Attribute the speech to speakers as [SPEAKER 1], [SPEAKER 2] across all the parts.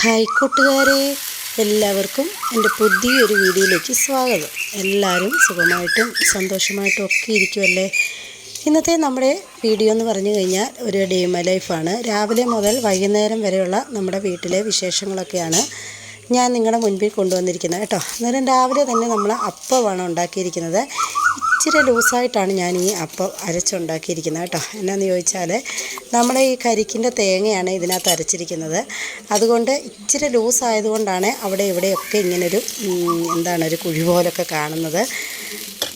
[SPEAKER 1] Hi കൂട്ടുകാരെ എല്ലാവർക്കും എന്റെ പുതിയൊരു വീഡിയോയിലേക്ക് സ്വാഗതം. എല്ലാവരും സുഖമായിട്ടും സന്തോഷമായിട്ടും ഒക്കെ ഇരിക്കുമല്ലേ ഇന്നത്തെ നമ്മുടെ വീഡിയോ എന്ന് പറഞ്ഞു കഴിഞ്ഞാൽ ഒരു ഡേ മൈ ലൈഫാണ് രാവിലെ മുതൽ വൈകുന്നേരം വരെയുള്ള നമ്മുടെ വീട്ടിലെ വിശേഷങ്ങളൊക്കെയാണ് ഞാൻ നിങ്ങളുടെ മുൻപിൽ കൊണ്ടുവന്നിരിക്കുന്നത് കേട്ടോ. അന്നേരം രാവിലെ തന്നെ നമ്മൾ അപ്പമാണ് ഉണ്ടാക്കിയിരിക്കുന്നത്. ഇച്ചിരി ലൂസായിട്ടാണ് ഞാൻ ഈ അപ്പം അരച്ചുണ്ടാക്കിയിരിക്കുന്നത് കേട്ടോ. എന്നാന്ന് ചോദിച്ചാൽ നമ്മൾ ഈ കരിക്കിന്റെ തേങ്ങയാണ് ഇതിനകത്ത് അരച്ചിരിക്കുന്നത്. അതുകൊണ്ട് ഇച്ചിരി ലൂസായതുകൊണ്ടാണ് അവിടെ ഇവിടെയൊക്കെ ഇങ്ങനൊരു എന്താണ് ഒരു കുഴി പോലൊക്കെ കാണുന്നത്.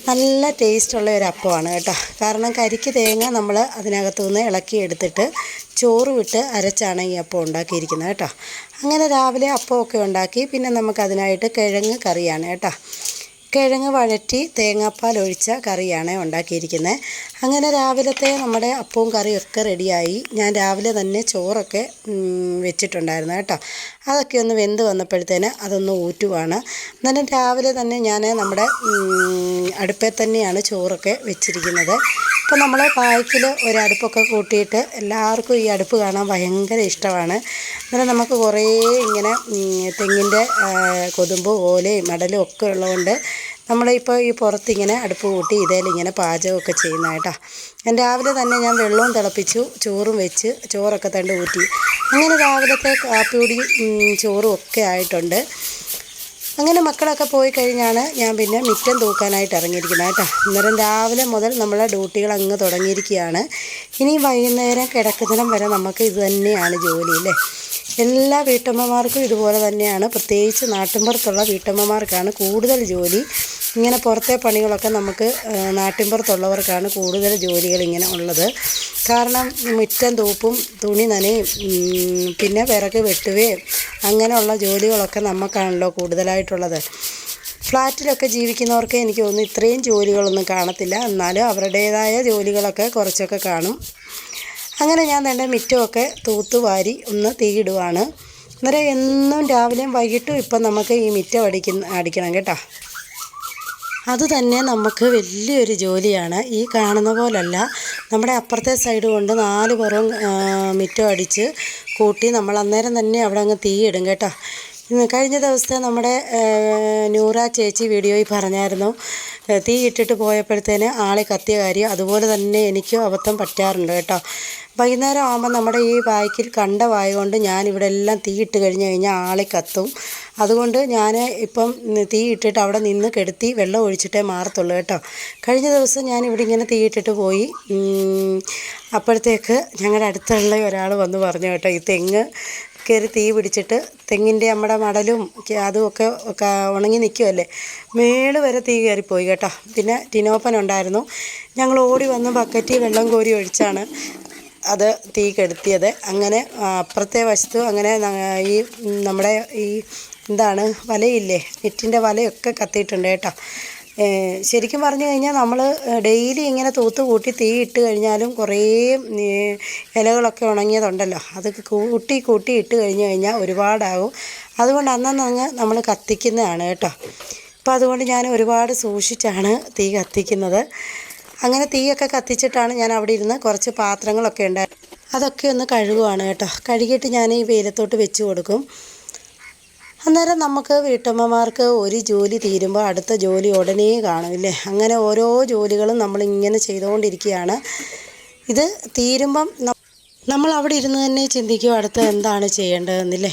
[SPEAKER 1] നല്ല ടേസ്റ്റുള്ള ഒരു അപ്പമാണ് കേട്ടോ. കാരണം കരിക്ക് തേങ്ങ നമ്മൾ അതിനകത്തു നിന്ന് ഇളക്കി എടുത്തിട്ട് ചോറ് വിട്ട് അരച്ചാണ് ഈ അപ്പം ഉണ്ടാക്കിയിരിക്കുന്നത് കേട്ടോ. അങ്ങനെ രാവിലെ അപ്പമൊക്കെ ഉണ്ടാക്കി പിന്നെ നമുക്കതിനായിട്ട് കിഴങ്ങ് കറിയാണ് കേട്ടോ. കിഴങ്ങ് വഴറ്റി തേങ്ങാപ്പാൽ ഒഴിച്ച കറിയാണ് ഉണ്ടാക്കിയിരിക്കുന്നത്. അങ്ങനെ രാവിലത്തെ നമ്മുടെ അപ്പവും കറിയും ഒക്കെ റെഡിയായി. ഞാൻ രാവിലെ തന്നെ ചോറൊക്കെ വെച്ചിട്ടുണ്ടായിരുന്നു കേട്ടോ. അതൊക്കെ ഒന്ന് വെന്ത് വന്നപ്പോഴത്തേന് അതൊന്ന് ഊറ്റുവാണ്. അന്നേരം രാവിലെ തന്നെ ഞാൻ നമ്മുടെ അടുപ്പിൽ തന്നെയാണ് ചോറൊക്കെ വെച്ചിരിക്കുന്നത്. ഇപ്പോൾ നമ്മൾ പായ്ക്കിൽ ഒരടുപ്പൊക്കെ കൂട്ടിയിട്ട് എല്ലാവർക്കും ഈ അടുപ്പ് കാണാൻ ഭയങ്കര ഇഷ്ടമാണ്. അങ്ങനെ നമുക്ക് കുറേ ഇങ്ങനെ തെങ്ങിന്റെ കൊതുമ്പ് ഓലയും മടലും ഒക്കെ ഉള്ളതുകൊണ്ട് നമ്മളിപ്പോൾ ഈ പുറത്തിങ്ങനെ അടുപ്പ് കൂട്ടി ഇതേലിങ്ങനെ പാചകമൊക്കെ ചെയ്യുന്ന കേട്ടോ. ഞാൻ രാവിലെ തന്നെ ഞാൻ വെള്ളവും തിളപ്പിച്ചു ചോറും വെച്ച് ചോറൊക്കെ തണ്ട് ഊറ്റി. അങ്ങനെ രാവിലത്തെ കാപ്പിയൊടി ചോറും ഒക്കെ ആയിട്ടുണ്ട്. അങ്ങനെ മക്കളൊക്കെ പോയി കഴിഞ്ഞാണ് ഞാൻ പിന്നെ മിറ്റം തൂക്കാനായിട്ട് ഇറങ്ങിയിരിക്കുന്നത് കേട്ടോ. അന്നേരം രാവിലെ മുതൽ നമ്മളെ ഡ്യൂട്ടികൾ അങ്ങ് തുടങ്ങിയിരിക്കുകയാണ്. ഇനി വൈകുന്നേരം കിടക്കുന്നിടം വരെ നമുക്ക് ഇത് തന്നെയാണ് ജോലി അല്ലേ? എല്ലാ വീട്ടമ്മമാർക്കും ഇതുപോലെ തന്നെയാണ്. പ്രത്യേകിച്ച് നാട്ടിൻപുറത്തുള്ള വീട്ടമ്മമാർക്കാണ് കൂടുതൽ ജോലി. ഇങ്ങനെ പുറത്തെ പണികളൊക്കെ നമുക്ക് നാട്ടിൻപുറത്തുള്ളവർക്കാണ് കൂടുതൽ ജോലികൾ ഇങ്ങനെ ഉള്ളത്. കാരണം മുറ്റം തൂപ്പും തുണി നനയും പിന്നെ വിറക് വെട്ടുകയും അങ്ങനെയുള്ള ജോലികളൊക്കെ നമുക്കാണല്ലോ കൂടുതലായിട്ടുള്ളത്. ഫ്ലാറ്റിലൊക്കെ ജീവിക്കുന്നവർക്ക് എനിക്ക് തോന്നുന്നു ഇത്രയും ജോലികളൊന്നും കാണത്തില്ല. എന്നാലും അവരുടേതായ ജോലികളൊക്കെ കുറച്ചൊക്കെ കാണും. അങ്ങനെ ഞാൻ എന്റെ മിറ്റമൊക്കെ തൂത്തുവാരി ഒന്ന് തീയിടുവാണ്. അന്നേരം എന്നും രാവിലെയും വൈകിട്ടും ഇപ്പം നമുക്ക് ഈ മിറ്റം അടിക്കുന്ന അടിക്കണം കേട്ടോ. അത് തന്നെ നമുക്ക് വലിയൊരു ജോലിയാണ്. ഈ കാണുന്ന പോലല്ല. നമ്മുടെ അപ്പുറത്തെ സൈഡ് കൊണ്ട് നാല് പുറം മിറ്റം അടിച്ച് കൂട്ടി നമ്മൾ അന്നേരം തന്നെ അവിടെ അങ്ങ് തീയിടും കേട്ടോ. കഴിഞ്ഞ ദിവസത്തെ നമ്മുടെ നൂറ ചേച്ചി വീഡിയോയിൽ പറഞ്ഞായിരുന്നു. തീ ഇട്ടിട്ട് പോയപ്പോഴത്തേന് ആളെ കത്തിയ കാര്യം അതുപോലെ തന്നെ എനിക്കും അബദ്ധം പറ്റാറുണ്ട് കേട്ടോ. വൈകുന്നേരം ആകുമ്പോൾ നമ്മുടെ ഈ വായ്ക്കിൽ കണ്ടവായ കൊണ്ട് ഞാനിവിടെ എല്ലാം തീ ഇട്ട് കഴിഞ്ഞ് കഴിഞ്ഞാൽ ആളെ കത്തും. അതുകൊണ്ട് ഞാൻ ഇപ്പം തീ ഇട്ടിട്ട് അവിടെ നിന്ന് കെടുത്തി വെള്ളം ഒഴിച്ചിട്ടേ മാറത്തുള്ളൂ കേട്ടോ. കഴിഞ്ഞ ദിവസം ഞാൻ ഇവിടെ ഇങ്ങനെ തീ ഇട്ടിട്ട് പോയി. അപ്പോഴത്തേക്ക് ഞങ്ങളുടെ അടുത്തുള്ള ഒരാൾ വന്ന് പറഞ്ഞു കേട്ടോ ഈ തെങ്ങ് കയറി തീ പിടിച്ചിട്ട് തെങ്ങിന്റെ നമ്മുടെ മടലും അതുമൊക്കെ ഉണങ്ങി നിൽക്കുമല്ലേ മേൾ വരെ തീ കയറിപ്പോയി കേട്ടോ. പിന്നെ ടിനോപ്പൻ ഉണ്ടായിരുന്നു. ഞങ്ങൾ ഓടി വന്ന് ബക്കറ്റിൽ വെള്ളം കോരി ഒഴിച്ചാണ് അത് തീ കെടുത്തിയത്. അങ്ങനെ അപ്പുറത്തെ വശത്തു അങ്ങനെ ഈ നമ്മുടെ ഈ എന്താണ് വലയില്ലേ? നെറ്റിന്റെ വലയൊക്കെ കത്തിയിട്ടുണ്ട് കേട്ടോ. ശരിക്കും പറഞ്ഞു കഴിഞ്ഞാൽ നമ്മൾ ഡെയിലി ഇങ്ങനെ തൂത്ത് കൂട്ടി തീ ഇട്ട് കഴിഞ്ഞാലും കുറേ ഇലകളൊക്കെ ഉണങ്ങിയതുണ്ടല്ലോ. അത് കൂട്ടി കൂട്ടി ഇട്ട് കഴിഞ്ഞ് കഴിഞ്ഞാൽ ഒരുപാടാകും. അതുകൊണ്ട് അന്നങ്ങ് നമ്മൾ കത്തിക്കുന്നതാണ് കേട്ടോ. അപ്പോൾ അതുകൊണ്ട് ഞാൻ ഒരുപാട് സൂക്ഷിച്ചാണ് തീ കത്തിക്കുന്നത്. അങ്ങനെ തീയൊക്കെ കത്തിച്ചിട്ടാണ് ഞാൻ അവിടെ ഇരുന്ന് കുറച്ച് പാത്രങ്ങളൊക്കെ ഉണ്ടായിരുന്നു അതൊക്കെ ഒന്ന് കഴുകുവാണ് കേട്ടോ. കഴുകിയിട്ട് ഞാൻ ഈ വെയിലത്തോട്ട് വെച്ച് കൊടുക്കും. അന്നേരം നമുക്ക് വീട്ടമ്മമാർക്ക് ഒരു ജോലി തീരുമ്പോൾ അടുത്ത ജോലി ഉടനെ കാണുമില്ലേ അങ്ങനെ ഓരോ ജോലികളും നമ്മളിങ്ങനെ ചെയ്തുകൊണ്ടിരിക്കുകയാണ്. ഇത് തീരുമ്പം നമ്മൾ അവിടെ ഇരുന്ന് തന്നെ ചിന്തിക്കും അടുത്ത എന്താണ് ചെയ്യേണ്ടതെന്നില്ലേ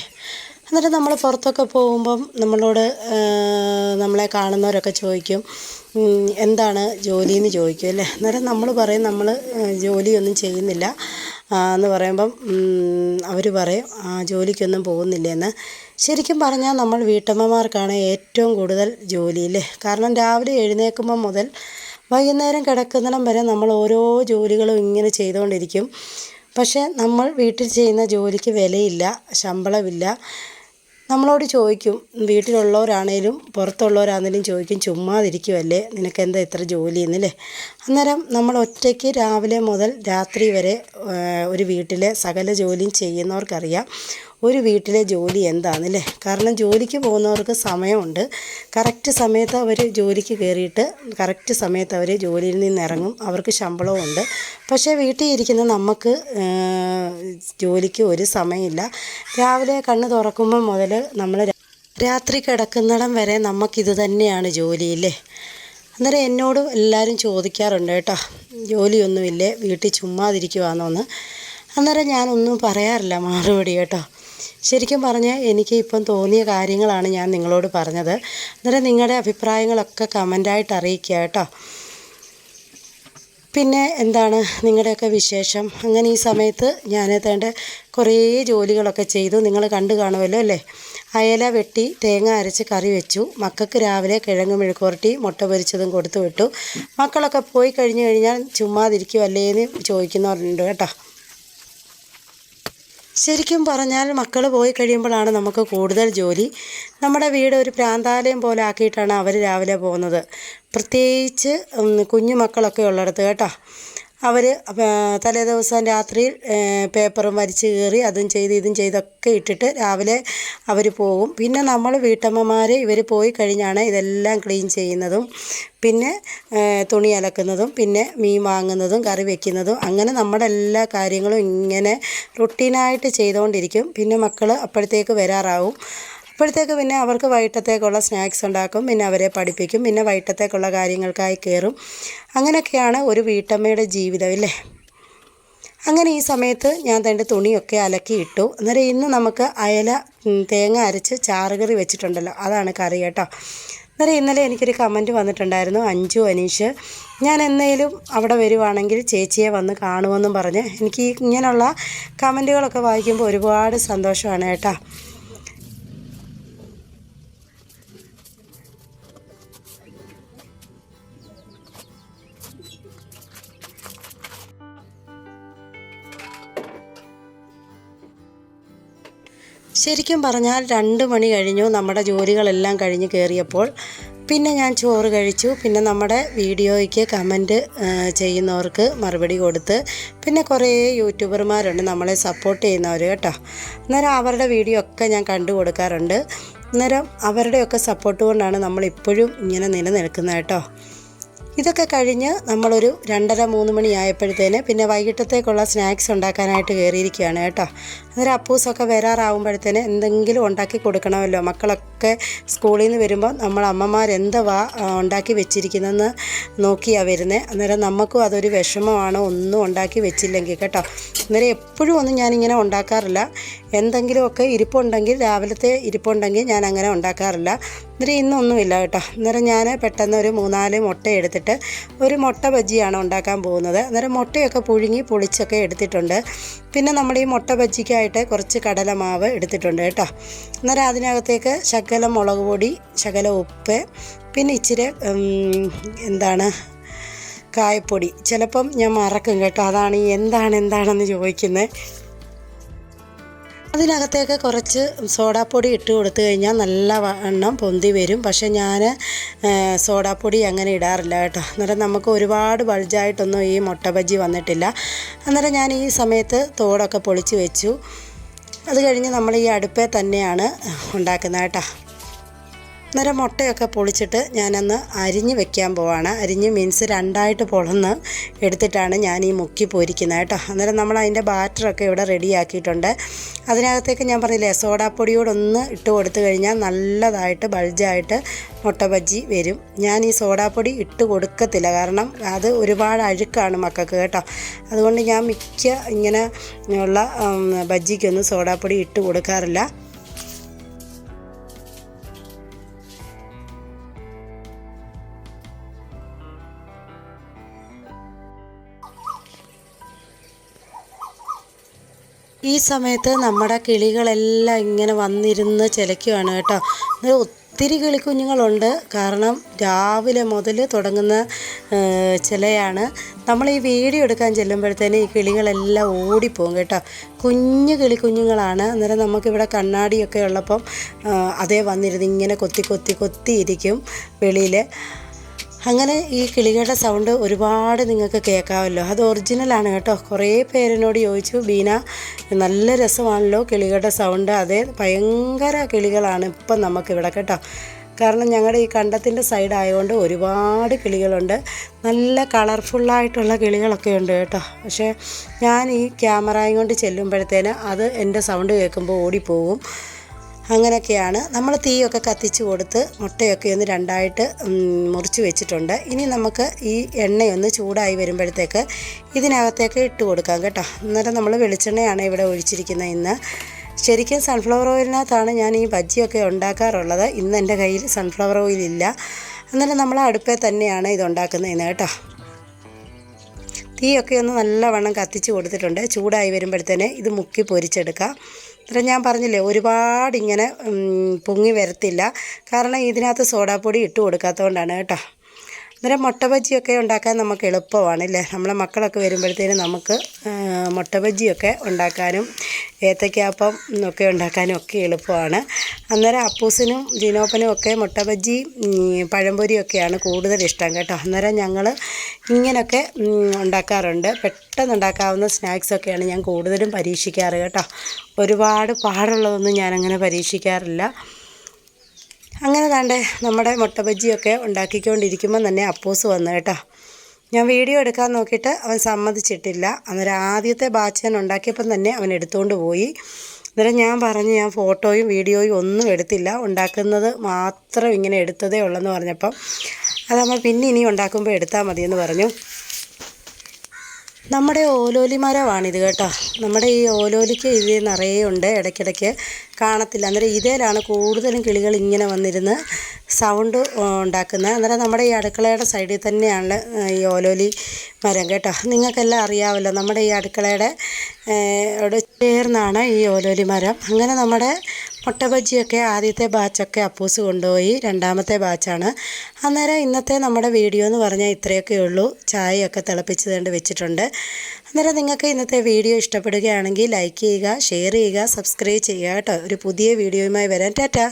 [SPEAKER 1] എന്നിട്ട് നമ്മൾ പുറത്തൊക്കെ പോകുമ്പം നമ്മളോട് നമ്മളെ കാണുന്നവരൊക്കെ ചോദിക്കും എന്താണ് ജോലി എന്ന് ചോദിക്കും അല്ലേ? അന്നേരം നമ്മൾ പറയും നമ്മൾ ജോലിയൊന്നും ചെയ്യുന്നില്ല. എന്ന് പറയുമ്പം അവർ പറയും ജോലിക്കൊന്നും പോകുന്നില്ലെന്ന്. ശരിക്കും പറഞ്ഞാൽ നമ്മൾ വീട്ടമ്മമാർക്കാണ് ഏറ്റവും കൂടുതൽ ജോലി അല്ലേ? കാരണം രാവിലെ എഴുന്നേൽക്കുമ്പം മുതൽ വൈകുന്നേരം കിടക്കുന്നിടം വരെ നമ്മൾ ഓരോ ജോലികളും ഇങ്ങനെ ചെയ്തുകൊണ്ടിരിക്കും പക്ഷേ നമ്മൾ വീട്ടിൽ ചെയ്യുന്ന ജോലിക്ക് വിലയില്ല ശമ്പളമില്ല. നമ്മളോട് ചോദിക്കും വീട്ടിലുള്ളവരാണേലും പുറത്തുള്ളവരാണേലും ചോദിക്കും ചുമ്മാതിരിക്കുമല്ലേ നിനക്ക് എന്താ ഇത്ര ജോലി എന്നല്ലേ അന്നേരം നമ്മൾ ഒറ്റയ്ക്ക് രാവിലെ മുതൽ രാത്രി വരെ ഒരു വീട്ടിലെ സകല ജോലിയും ചെയ്യുന്നവർക്കറിയാം. ഒരു വീട്ടിലെ ജോലി എന്താണെന്നല്ലേ കാരണം ജോലിക്ക് പോകുന്നവർക്ക് സമയമുണ്ട്. കറക്റ്റ് സമയത്ത് അവർ ജോലിക്ക് കയറിയിട്ട് കറക്റ്റ് സമയത്ത് അവർ ജോലിയിൽ നിന്ന് ഇറങ്ങും അവർക്ക് ശമ്പളവും ഉണ്ട് പക്ഷേ വീട്ടിൽ ഇരിക്കുന്ന നമുക്ക് ജോലിക്ക് ഒരു സമയമില്ല. രാവിലെ കണ്ണ് തുറക്കുമ്പോൾ മുതൽ നമ്മൾ രാത്രി കിടക്കുന്നിടം വരെ നമുക്കിത് തന്നെയാണ് ജോലിയില്ലേ? അന്നേരം എന്നോട് എല്ലാവരും ചോദിക്കാറുണ്ട് കേട്ടോ. ജോലിയൊന്നുമില്ലേ? വീട്ടിൽ ചുമ്മാതിരിക്കുവാന്നോന്ന്. അന്നേരം ഞാനൊന്നും പറയാറില്ല മറുപടി കേട്ടോ. ശരിക്കും പറഞ്ഞാൽ എനിക്ക് ഇപ്പം തോന്നിയ കാര്യങ്ങളാണ് ഞാൻ നിങ്ങളോട് പറഞ്ഞത്. അന്നേരം നിങ്ങളുടെ അഭിപ്രായങ്ങളൊക്കെ കമന്റായിട്ട് അറിയിക്കുക കേട്ടോ. പിന്നെ എന്താണ് നിങ്ങളുടെയൊക്കെ വിശേഷം? അങ്ങനെ ഈ സമയത്ത് ഞാൻ തേണ്ട കുറേ ജോലികളൊക്കെ ചെയ്തു. നിങ്ങൾ കണ്ടു കാണുമല്ലോ അല്ലേ? അയല വെട്ടി തേങ്ങ അരച്ച് കറി വെച്ചു. മക്കൾക്ക് രാവിലെ കിഴങ്ങ് മെഴുക്കുവരട്ടി മുട്ട പൊരിച്ചതും കൊടുത്തു വിട്ടു. മക്കളൊക്കെ പോയി കഴിഞ്ഞു കഴിഞ്ഞാൽ ചുമ്മാതിരിക്കുമല്ലേ എന്ന് ചോദിക്കുന്നവരുണ്ട് കേട്ടോ. ശരിക്കും പറഞ്ഞാൽ മക്കൾ പോയി കഴിയുമ്പോഴാണ് നമുക്ക് കൂടുതൽ ജോലി. നമ്മുടെ വീട് ഒരു പ്രാന്താലയം പോലെ ആക്കിയിട്ടാണ് അവർ രാവിലെ പോകുന്നത്. പ്രത്യേകിച്ച് കുഞ്ഞു മക്കളൊക്കെ ഉള്ളിടത്ത് കേട്ടോ. അവർ തലേ ദിവസം രാത്രി പേപ്പറും വലിച്ചു കയറി അതും ചെയ്ത് ഇതും ചെയ്തൊക്കെ ഇട്ടിട്ട് രാവിലെ അവർ പോകും. പിന്നെ നമ്മൾ വീട്ടമ്മമാർ ഇവർ പോയി കഴിഞ്ഞാണ് ഇതെല്ലാം ക്ലീൻ ചെയ്യുന്നതും പിന്നെ തുണി അലക്കുന്നതും പിന്നെ മീൻ വാങ്ങുന്നതും കറി വെക്കുന്നതും അങ്ങനെ നമ്മുടെ എല്ലാ കാര്യങ്ങളും ഇങ്ങനെ റുട്ടീനായിട്ട് ചെയ്തുകൊണ്ടിരിക്കും പിന്നെ മക്കൾ അപ്പോഴത്തേക്ക് വരാറാവും. അപ്പോഴത്തേക്ക് പിന്നെ അവർക്ക് വൈകിട്ടത്തേക്കുള്ള സ്നാക്സ് ഉണ്ടാക്കും പിന്നെ അവരെ പഠിപ്പിക്കും പിന്നെ വൈകിട്ടത്തേക്കുള്ള കാര്യങ്ങൾക്കായി കയറും. അങ്ങനെയൊക്കെയാണ് ഒരു വീട്ടമ്മയുടെ ജീവിതം ഇല്ലേ? അങ്ങനെ ഈ സമയത്ത് ഞാൻ തന്റെ തുണിയൊക്കെ അലക്കി ഇട്ടു. അന്നേരം ഇന്ന് നമുക്ക് അയല തേങ്ങ അരച്ച് ചാറുകറി വെച്ചിട്ടുണ്ടല്ലോ. അതാണ് കറി കേട്ടോ. അന്നേരം ഇന്നലെ എനിക്കൊരു കമന്റ് വന്നിട്ടുണ്ടായിരുന്നു അഞ്ചു അനീഷ് ഞാൻ എന്നേലും അവിടെ വരുവാണെങ്കിൽ ചേച്ചിയെ വന്ന് കാണുമെന്നും പറഞ്ഞ്. എനിക്ക് ഇങ്ങനെയുള്ള കമന്റുകളൊക്കെ വായിക്കുമ്പോൾ ഒരുപാട് സന്തോഷമാണ് കേട്ടോ. ശരിക്കും പറഞ്ഞാൽ രണ്ട് മണി കഴിഞ്ഞു. നമ്മുടെ ജോലികളെല്ലാം കഴിഞ്ഞ് കയറിയപ്പോൾ പിന്നെ ഞാൻ ചോറ് കഴിച്ചു. പിന്നെ നമ്മുടെ വീഡിയോയ്ക്ക് കമന്റ് ചെയ്യുന്നവർക്ക് മറുപടി കൊടുത്ത് പിന്നെ കുറേ യൂട്യൂബർമാരുണ്ട് നമ്മളെ സപ്പോർട്ട് ചെയ്യുന്നവർ കേട്ടോ. അന്നേരം അവരുടെ വീഡിയോ ഒക്കെ ഞാൻ കണ്ടു കൊടുക്കാറുണ്ട്. അന്നേരം അവരുടെയൊക്കെ സപ്പോർട്ട് കൊണ്ടാണ് നമ്മളിപ്പോഴും ഇങ്ങനെ നിലനിൽക്കുന്നത് കേട്ടോ. ഇതൊക്കെ കഴിഞ്ഞ് നമ്മളൊരു രണ്ടര മൂന്ന് മണി മണിയായപ്പോഴത്തേന് പിന്നെ വൈകിട്ടത്തേക്കുള്ള സ്നാക്സ് ഉണ്ടാക്കാനായിട്ട് കയറിയിരിക്കുകയാണ് കേട്ടോ. അന്നേരം അപ്പൂസൊക്കെ വരാറാവുമ്പോഴത്തേന് എന്തെങ്കിലും ഉണ്ടാക്കി കൊടുക്കണമല്ലോ. മക്കളൊക്കെ സ്കൂളിൽ നിന്ന് വരുമ്പോൾ നമ്മൾ അമ്മമാർ എന്തുവാ ഉണ്ടാക്കി വെച്ചിരിക്കുന്നതെന്ന് നോക്കിയാണ് വരുന്നത് അന്നേരം നമുക്കും അതൊരു വിഷമമാണ് ഒന്നും ഉണ്ടാക്കി വെച്ചില്ലെങ്കിൽ കേട്ടോ. അന്നേരം എപ്പോഴും ഒന്നും ഞാനിങ്ങനെ ഉണ്ടാക്കാറില്ല. എന്തെങ്കിലുമൊക്കെ ഇരിപ്പുണ്ടെങ്കിൽ രാവിലത്തെ ഇരിപ്പുണ്ടെങ്കിൽ ഞാൻ അങ്ങനെ ഉണ്ടാക്കാറില്ല. അന്നേരം ഇന്നൊന്നുമില്ല കേട്ടോ. അന്നേരം ഞാൻ പെട്ടെന്ന് ഒരു മൂന്നാൽ മുട്ട എടുത്തിട്ട് ഒരു മുട്ട ബജ്ജിയാണ് ഉണ്ടാക്കാൻ പോകുന്നത്. അന്നേരം മുട്ടയൊക്കെ പുഴുങ്ങി പൊളിച്ചൊക്കെ എടുത്തിട്ടുണ്ട്. പിന്നെ നമ്മൾ ഈ മുട്ട ബജ്ജിക്കായിട്ട് കുറച്ച് കടലമാവ് എടുത്തിട്ടുണ്ട് കേട്ടോ. അന്നേരം അതിനകത്തേക്ക് ശകലം മുളക് പൊടി ശകലം ഉപ്പ് പിന്നെ ഇച്ചിരി എന്താണ് കായപ്പൊടി. ചിലപ്പം ഞാൻ മറക്കും കേട്ടോ. അതാണ് എന്താണ് എന്താണെന്ന് ചോദിക്കുന്നത്. അതിനകത്തേക്ക് കുറച്ച് സോഡാപ്പൊടി ഇട്ട് കൊടുത്തു കഴിഞ്ഞാൽ നല്ല വണ്ണം പൊന്തി വരും. പക്ഷേ ഞാൻ സോഡാപ്പൊടി അങ്ങനെ ഇടാറില്ല കേട്ടോ. അന്നേരം നമുക്ക് ഒരുപാട് ബൾജായിട്ടൊന്നും ഈ മുട്ട ബജ്ജി വന്നിട്ടില്ല. അന്നേരം ഞാൻ ഈ സമയത്ത് തോടൊക്കെ പൊളിച്ച് വെച്ചു. അത് കഴിഞ്ഞ് നമ്മൾ ഈ അടുപ്പേ തന്നെയാണ് ഉണ്ടാക്കുന്നത് കേട്ടോ. അന്നേരം മുട്ടയൊക്കെ പൊളിച്ചിട്ട് ഞാനൊന്ന് അരിഞ്ഞ് വെക്കാൻ പോവാണ്. അരിഞ്ഞ് മീൻസ് രണ്ടായിട്ട് പൊളന്ന് എടുത്തിട്ടാണ് ഞാൻ ഈ മുക്കി പൊരിക്കുന്നത് കേട്ടോ. അന്നേരം നമ്മൾ അതിന്റെ ബാറ്ററൊക്കെ ഇവിടെ റെഡിയാക്കിയിട്ടുണ്ട് അതിനകത്തേക്ക് ഞാൻ പറഞ്ഞില്ലേ സോഡാപ്പൊടിയോടൊന്ന് ഇട്ട് കൊടുത്തു കഴിഞ്ഞാൽ നല്ലതായിട്ട് ബൾജായിട്ട് മുട്ട ബജ്ജി വരും. ഞാൻ ഈ സോഡാപ്പൊടി ഇട്ട് കൊടുക്കത്തില്ല കാരണം അത് ഒരുപാട് അഴുക്കാണ് മക്കൾക്ക് കേട്ടോ. അതുകൊണ്ട് ഞാൻ മിക്ക ഇങ്ങനെ ഉള്ള ബജ്ജിക്കൊന്നും സോഡാപ്പൊടി ഇട്ട് കൊടുക്കാറില്ല. ഈ സമയത്ത് നമ്മുടെ കിളികളെല്ലാം ഇങ്ങനെ വന്നിരുന്ന് ചിലയ്ക്കുവാണ് കേട്ടോ. ഒത്തിരി കിളിക്കുഞ്ഞുങ്ങളുണ്ട്. കാരണം രാവിലെ മുതൽ തുടങ്ങുന്ന ചിലയാണ്. നമ്മൾ ഈ വീഡിയോ എടുക്കാൻ ചെല്ലുമ്പോഴത്തേന് ഈ കിളികളെല്ലാം ഓടിപ്പോകും കേട്ടോ. കുഞ്ഞു കിളിക്കുഞ്ഞുങ്ങളാണ്. അന്നേരം നമുക്കിവിടെ കണ്ണാടിയൊക്കെ ഉള്ളപ്പം അതേ വന്നിരുന്ന് ഇങ്ങനെ കൊത്തി കൊത്തി കൊത്തിയിരിക്കും വെളിയിൽ. അങ്ങനെ ഈ കിളികളുടെ സൗണ്ട് ഒരുപാട് നിങ്ങൾക്ക് കേൾക്കാമല്ലോ. അത് ഒറിജിനലാണ് കേട്ടോ. കുറേ പേരിനോട് ചോദിച്ചു ബീന നല്ല രസമാണല്ലോ കിളികളുടെ സൗണ്ട് അതെ ഭയങ്കര കിളികളാണ് ഇപ്പം നമുക്കിവിടെ കേട്ടോ. കാരണം ഞങ്ങളുടെ ഈ കണ്ടത്തിന്റെ സൈഡ് ആയതുകൊണ്ട് ഒരുപാട് കിളികളുണ്ട്. നല്ല കളർഫുള്ളായിട്ടുള്ള കിളികളൊക്കെ ഉണ്ട് കേട്ടോ. പക്ഷേ ഞാൻ ഈ ക്യാമറയും കൊണ്ട് ചെല്ലുമ്പോഴത്തേന് അത് എന്റെ സൗണ്ട് കേൾക്കുമ്പോൾ ഓടിപ്പോവും അങ്ങനെയൊക്കെയാണ്. നമ്മൾ തീയൊക്കെ കത്തിച്ച് കൊടുത്ത് മുട്ടയൊക്കെ ഒന്ന് രണ്ടായിട്ട് മുറിച്ച് വെച്ചിട്ടുണ്ട്. ഇനി നമുക്ക് ഈ എണ്ണയൊന്ന് ചൂടായി വരുമ്പോഴത്തേക്ക് ഇതിനകത്തേക്ക് ഇട്ട് കൊടുക്കാം കേട്ടോ. അന്നേരം നമ്മൾ വെളിച്ചെണ്ണയാണ് ഇവിടെ ഒഴിച്ചിരിക്കുന്നത് ഇന്ന്. ശരിക്കും സൺഫ്ലവർ ഓയിലിനകത്താണ് ഞാൻ ഈ ബജ്ജിയൊക്കെ ഉണ്ടാക്കാറുള്ളത്. ഇന്ന് എന്റെ കയ്യിൽ സൺഫ്ലവർ ഓയിലില്ല അന്നേരം നമ്മൾ അടുപ്പേ തന്നെയാണ് ഇത് ഉണ്ടാക്കുന്നതിന് കേട്ടോ. തീയൊക്കെ ഒന്ന് നല്ലവണ്ണം കത്തിച്ച് കൊടുത്തിട്ടുണ്ട്. ചൂടായി വരുമ്പോഴത്തേന് ഇത് മുക്കി പൊരിച്ചെടുക്കാം. അന്നേരം ഞാൻ പറഞ്ഞില്ലേ ഒരുപാട് ഇങ്ങനെ പൊങ്ങി വരത്തില്ല. കാരണം ഇതിനകത്ത് സോഡാപ്പൊടി ഇട്ട് കൊടുക്കാത്തതുകൊണ്ടാണ് കേട്ടോ. അന്നേരം മുട്ട ബജ്ജിയൊക്കെ ഉണ്ടാക്കാൻ നമുക്ക് എളുപ്പമാണ് അല്ലേ? നമ്മളെ മക്കളൊക്കെ വരുമ്പോഴത്തേനും നമുക്ക് മുട്ട ബജ്ജിയൊക്കെ ഉണ്ടാക്കാനും ഏത്തയ്ക്കാപ്പം ഒക്കെ ഉണ്ടാക്കാനും ഒക്കെ എളുപ്പമാണ്. അന്നേരം അപ്പൂസിനും ജിനോപ്പനും ഒക്കെ മുട്ട ബജ്ജി ഉം, പഴംപൊരിയൊക്കെയാണ് കൂടുതൽ ഇഷ്ടം കേട്ടോ. അന്നേരം ഞങ്ങൾ ഇങ്ങനെയൊക്കെ ഉണ്ടാക്കാറുണ്ട്. പെട്ടെന്ന് ഉണ്ടാക്കാവുന്ന സ്നാക്സൊക്കെയാണ് ഞാൻ കൂടുതലും പരീക്ഷിക്കാറ് കേട്ടോ. ഒരുപാട് പാടുള്ളതൊന്നും ഞാനങ്ങനെ പരീക്ഷിക്കാറില്ല. അങ്ങനെ താണ്ടെ നമ്മുടെ മുട്ട ബജ്ജിയൊക്കെ ഉണ്ടാക്കിക്കൊണ്ടിരിക്കുമ്പോൾ തന്നെ അപ്പൂസ് വന്നു കേട്ടോ. ഞാൻ വീഡിയോ എടുക്കാൻ നോക്കിയിട്ട് അവൻ സമ്മതിച്ചിട്ടില്ല. അന്നേരം ആദ്യത്തെ ബാച്ച് ഞാൻ ഉണ്ടാക്കിയപ്പം തന്നെ അവൻ എടുത്തുകൊണ്ട് പോയി. അന്നേരം ഞാൻ പറഞ്ഞു ഞാൻ ഫോട്ടോയും വീഡിയോയും ഒന്നും എടുത്തില്ല. ഉണ്ടാക്കുന്നത് മാത്രം ഇങ്ങനെ എടുത്തതേ ഉള്ളെന്ന് പറഞ്ഞപ്പം അതാകുമ്പോൾ പിന്നെ ഇനി ഉണ്ടാക്കുമ്പോൾ എടുത്താൽ മതിയെന്ന് പറഞ്ഞു. നമ്മുടെ ഓലോലി മരമാണിത് കേട്ടോ. നമ്മുടെ ഈ ഓലോലിക്ക് ഇത് നിറയെ ഉണ്ട്. ഇടയ്ക്കിടയ്ക്ക് കാണത്തില്ല. അന്നേരം ഇതേലാണ് കൂടുതലും കിളികൾ ഇങ്ങനെ വന്നിരുന്ന് സൗണ്ട് ഉണ്ടാക്കുന്നത്. അന്നേരം നമ്മുടെ ഈ അടുക്കളയുടെ സൈഡിൽ തന്നെയാണ് ഈ ഓലോലി മരം കേട്ടോ. നിങ്ങൾക്കെല്ലാം അറിയാമല്ലോ നമ്മുടെ ഈ അടുക്കളയുടെ ചേർന്നാണ് ഈ ഓലോലി മരം. അങ്ങനെ നമ്മുടെ മുട്ട ബജ്ജിയൊക്കെ ആദ്യത്തെ ബാച്ചൊക്കെ അപ്പൂസ് കൊണ്ടുപോയി രണ്ടാമത്തെ ബാച്ചാണ്. അന്നേരം ഇന്നത്തെ നമ്മുടെ വീഡിയോ എന്ന് പറഞ്ഞാൽ ഇത്രയൊക്കെ ഉള്ളൂ. ചായയൊക്കെ തിളപ്പിച്ച് തേണ്ട് വെച്ചിട്ടുണ്ട്. അന്നേരം നിങ്ങൾക്ക് ഇന്നത്തെ വീഡിയോ ഇഷ്ടപ്പെടുകയാണെങ്കിൽ ലൈക്ക് ചെയ്യുക ഷെയർ ചെയ്യുക സബ്സ്ക്രൈബ് ചെയ്യുക കേട്ടോ. ഒരു പുതിയ വീഡിയോയുമായി വരാൻ. ടാറ്റാ!